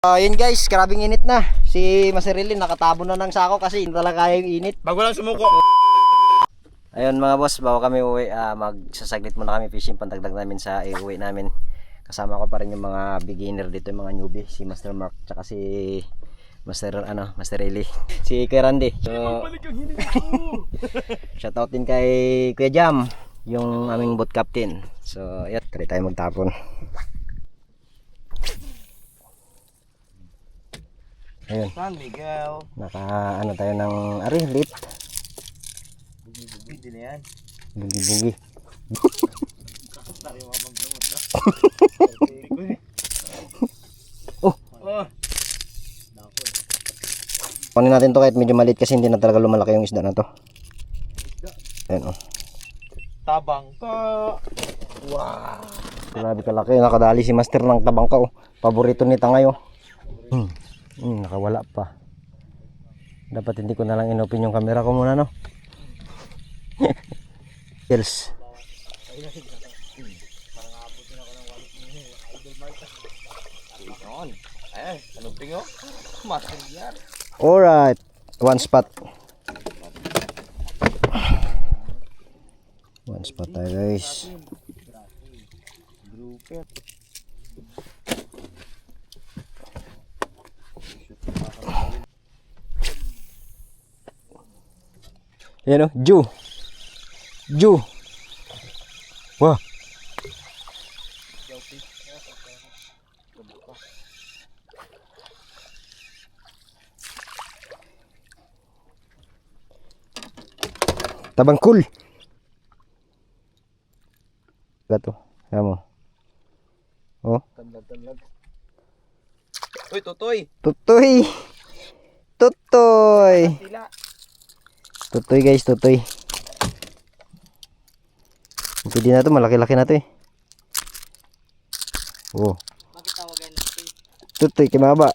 Ah, yun guys, grabing init na. Si Maserili nakatabo na ng sako kasi hindi talaga yung init. Bago lang sumuko. Ayun mga boss, bago kami uwi, ah, magsasaglit muna kami fishing pantagdag namin sa iuwi namin. Kasama ko pa rin yung mga beginner dito, yung mga newbie, si Master Mark, tsaka si Master ano, Master Eli, si Kuya Randy. So, shoutout din kay Kuya Jam, yung aming boat captain. So, ayun, kali tayo magtapon. Ayun, San Miguel. naka ano tayo ng ari, lit, Hindi na yan. bugi-bugi. Oh. Kunin natin to kahit medyo maliit kasi hindi na talaga lumalaki yung isda na to. Ayan oh. Tabang ka. Wow. Grabe kalaki. Nakadali si Master ng tabangka oh. Paborito ni Tangay oh. Hmm. Hmm, nakawala pa. Dapat hindi ko na lang inopen yung camera ko muna no. Eh, yan. Alright. One spot. One spot tayo guys. Grouper. Yan o, Ju. Ju. Wah. Tabangkul. Gato. Yan mo. Oh, Tanlag-tanlag. Uy, tutoy. tutoy. Tutoy. Sila. Tutoy guys, tutoy. Pwede na to, malaki-laki na to eh. Oh. Bakit tawagan natin? Tutoy, kimaba.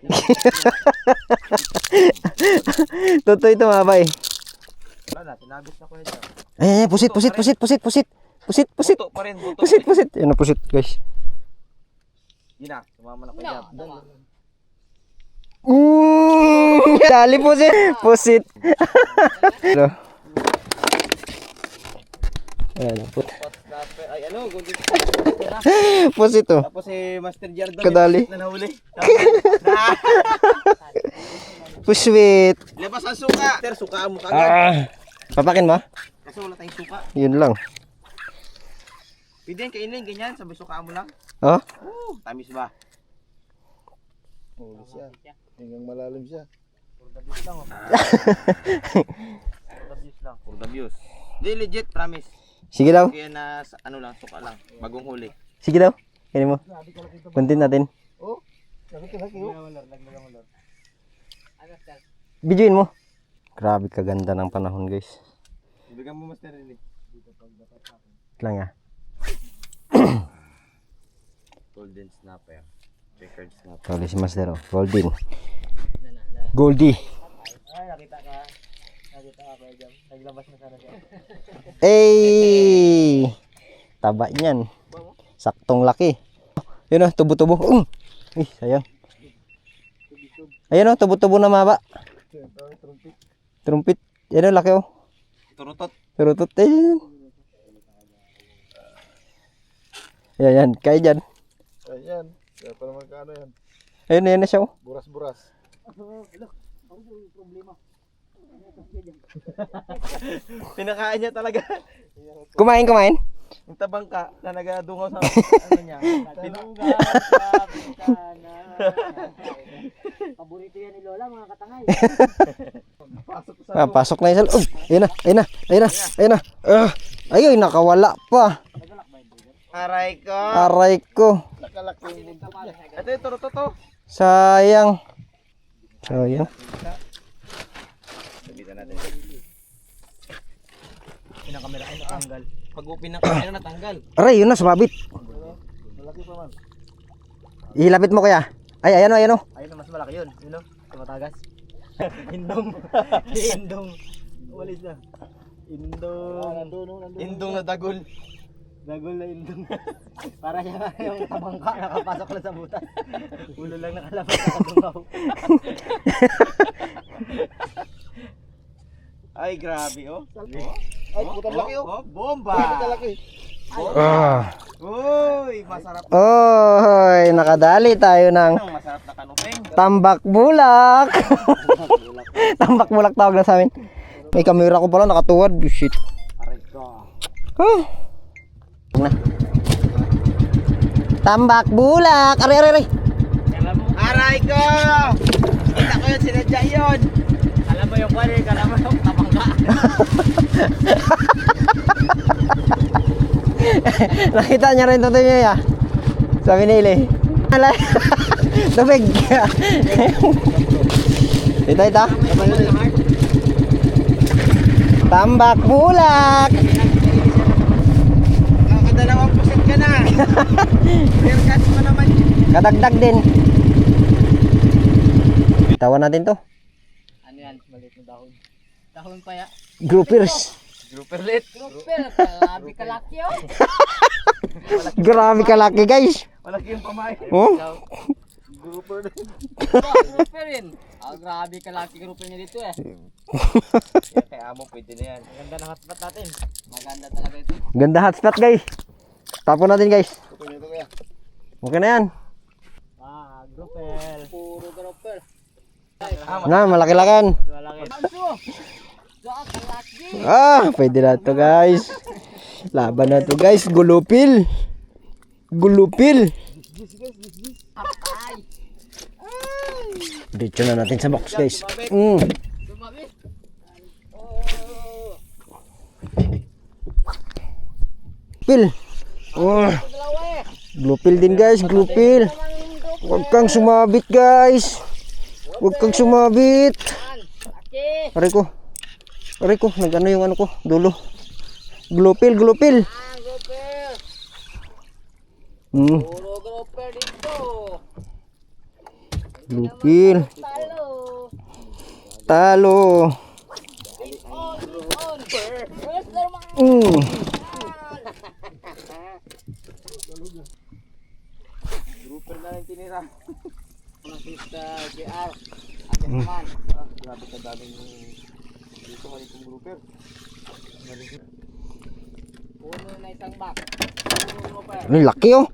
tutoy tumaba eh. Wala na, tinagos na ko. Ay, ay, pusit, pusit, pusit, pusit, pusit. Pusit, pusit. Buto pa rin, buto. Pusit, pusit. Yan na pusit guys. Yun na, sumama na kayo. Mm, dali pusit. Pusit. Pero, Ayan, put. Ay, ano. Pusit oh. Tapos si Master Jardo. Kadali. Na nahuli. Puswit. Labas ang suka. Master, suka mo kagad. Ah. Papakin mo? Kasi wala tayong suka. Yun lang. Pwede kainin, ganyan. Sabi suka mo lang. Oh? Oh, tamis ba? Huli siya. Hanggang malalim siya. For the views lang. oh. For the views lang. For the views. Hindi, legit, promise. Sige daw. Kaya na, ano lang, suka lang. Bagong huli. Sige daw. Kainin mo. Content natin. Laki-laki oh. Videoin mo. Grabe kaganda ng panahon guys. Ibigyan mo, Master Riley. Lang ya. Golden snapper. Kali si Master oh. Golden. Goldie. Ay, nakita ka. Nakita ka, Kuya Jam. Naglabas na sana siya. Ey! Taba niyan. Saktong laki. Yun oh, tubo-tubo. Um! Ay, sayang. Ayan oh, tubo-tubo na maba. Trumpet. Yan oh, laki oh. Turutot. Pero tot eh. Yan, yan. Kaya dyan. Ayan. Kaya pa naman kaano yan. Ayun, yan na siya oh. Buras-buras. Pinakain niya talaga. Kumain, kumain. Yung tabangka na nagadungaw sa ano niya. Tinungga. Paborito yan ni Lola, mga katangay. Pasok sa Ah, pasok na isa. Oh, ayun na, ayun na, ayun na, ayun na. Ah, ayun, nakawala pa. aray ko. Aray ko. Ito yung turutot to. Sayang. Sayang. Sabitan natin. Pinakamera ay natanggal. Pag pinakamera natanggal. Aray, yun na, sumabit. Malaki pa man. Ihilapit mo kaya. Ay, ayan o, ayan o. Ayun na mas malaki yun. Yun o. Tumatagas. Indong. Indong. Walis na. Indong. Indong na dagol. Dagol na yun dun. Para siya nga yung tabangka nakapasok lang sa butas. Ulo lang nakalabas sa kadungaw. Ay, grabe oh. Ay, putang laki oh. Oh, bomba! Putang laki. Ah. Uy, masarap Oy, nakadali tayo ng masarap na kanupeng. tambak bulak. tambak bulak tawag na sa amin. May kamera ko pala nakatuwad. Shit. Aray ko. Huh. Na. Tambak bulak. Aray, aray, aray. Aray ko! Kita ko yun, sinadya yun. Alam mo yung kwari, alam mo yung tabangka. Nakita niya rin tutoy niya ya. Sabi nila eh. Ala. Tubig. ito, ito. Tambak bulak. Nakakadalawang pusit Haircut mo naman yun. Kadagdag din. Tawan natin to. Ano yan? Maliit na dahon. Dahon pa ya. Groupers. Grouper lit. Grouper, grabe kalaki oh. Grabe kalaki guys. Malaki yung pamay. Oh. Grouper lit. Grouper rin. Ah, grabe kalaki grouper niya dito eh. Kaya mo pwede na yan. Maganda ng hotspot natin. Maganda talaga ito. Ganda hotspot guys. Tapon natin guys. Okay na yan. Ah, grouper. Puro grouper. Na. Malaki. Kalaki. Ah, pwede na to guys. Laban na to guys. Gulupil. Gulupil. Ay, Dito na natin sa box guys. Mm. Pil. Oh. Glupil din guys, glupil. Huwag kang sumabit guys. Huwag kang sumabit. Aray ko. Aray ko, nag-ano yung ano ko, dulo. Glupil, glupil. Hmm, glupil. Talo. Mm. Grouper na yung tinira. Mga sista, JR. Akin naman. Ah, grabe ka daming dito ka itong grouper. Puno na isang box. Puro grouper. Ano, laki oh.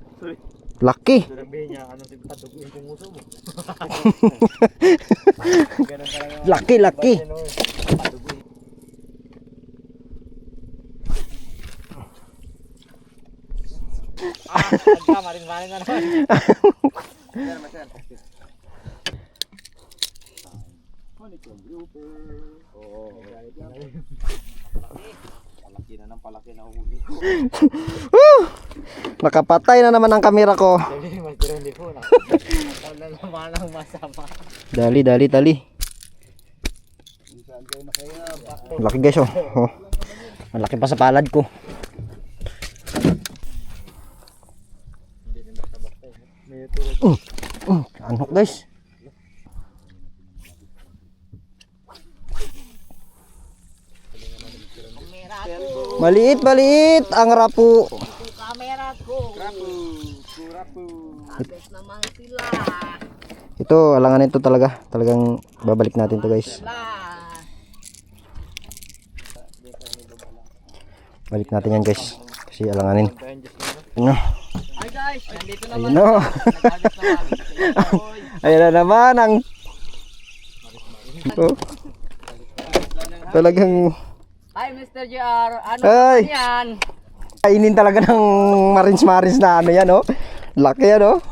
Laki. Sabihin niya, ano si paduguin kong uso mo. Ganun talaga. Laki, laki. Ano, paduguin. Agka, maring-maring na naman. Palaki na ng palaki na huli. Nakapatay na naman ang kamera ko. Mas hindi po na. Na naman ang. Dali, dali, dali. Guys oh. oh. Ang laki pa sa palad ko. Tulog. Mm, anok guys. Maliit, maliit. Ang rapo. Kamera ko. Kurapu. Abet naman sila. Ito, alangan ito talaga. Talagang babalik natin to guys. Balik natin yan guys. Kasi alanganin. Ano? Guys, nandito naman. Ayun o. Ayun na naman ang... Oh. Talagang Hi Mr. JR. Ano Ay. yan? kainin talaga ng marins-marins na ano yan oh. Laki yan oh.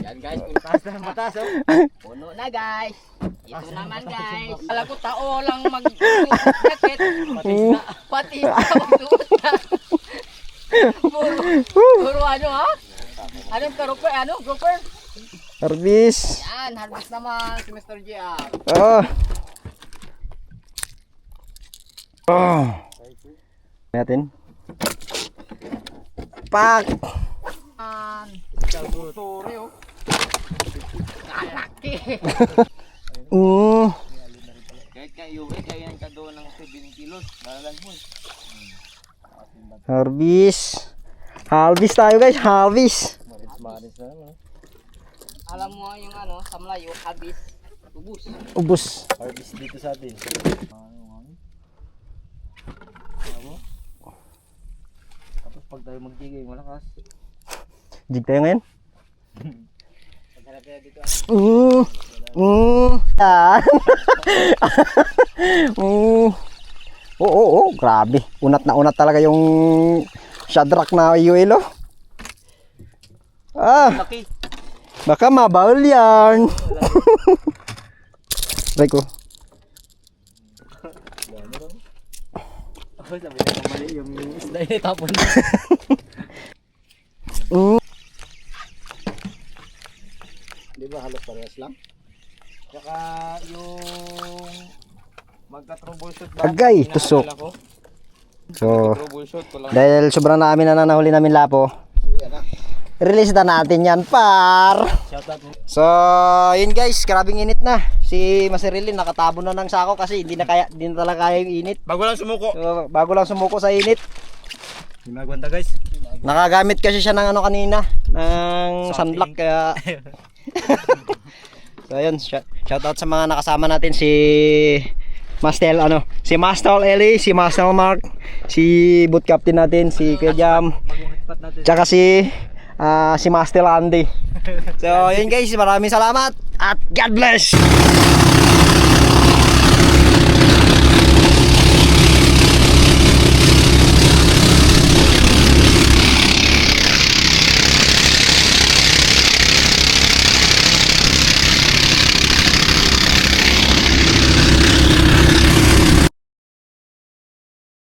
Yan guys, puntas na matas oh. Puno na guys. Ito naman guys. Alam ko tao lang mag jacket. Pati na. Pati na puro ano ha? Anong karuper? Ano? Grouper? Harvest. Yan, harvest naman si Mr. JR. Oh. Oh. Natin. Pak. Oh. Kalaki. Kahit kayo, eh, kaya yan ka doon ng 7 kilos. Balalan mo. Harvest. Harvest tayo guys, harvest. Alam mo yung ano, sa malayo, habis, ubus. Ubus. Harvest dito sa atin. Tapos pag tayo magtigay, malakas. Jig tayo ngayon. Mm. Mm. Yan. mm. Oo, oo, oo, grabe. Unat na unat talaga yung Shadrack na iuelo. Ah, Laki. baka mabawal yan. Rico. Ako sabi na mali yung isda yung tapon. Mm. Di ba halos parehas lang? Tsaka yung magka-troubleshoot ba? Agay, tusok. ko. So, dahil sobrang namin na nanahuli namin lapo, release na natin yan, par. So, yun guys, grabing init na. Si Maserilin nakatabo na ng sako kasi hindi na kaya, hindi na talaga kaya yung init. Bago lang sumuko. So, bago lang sumuko sa init. Gumagwanta guys. Nakagamit kasi siya ng ano kanina, ng sunblock kaya So, ayun, shout, shout out sa mga nakasama natin si Master ano, si Master Eli, si Master Mark, si boot captain natin, si Kuya Jam, Mag-hotspot natin. tsaka si ah, si Master Andy. So, yun guys, maraming salamat at God bless.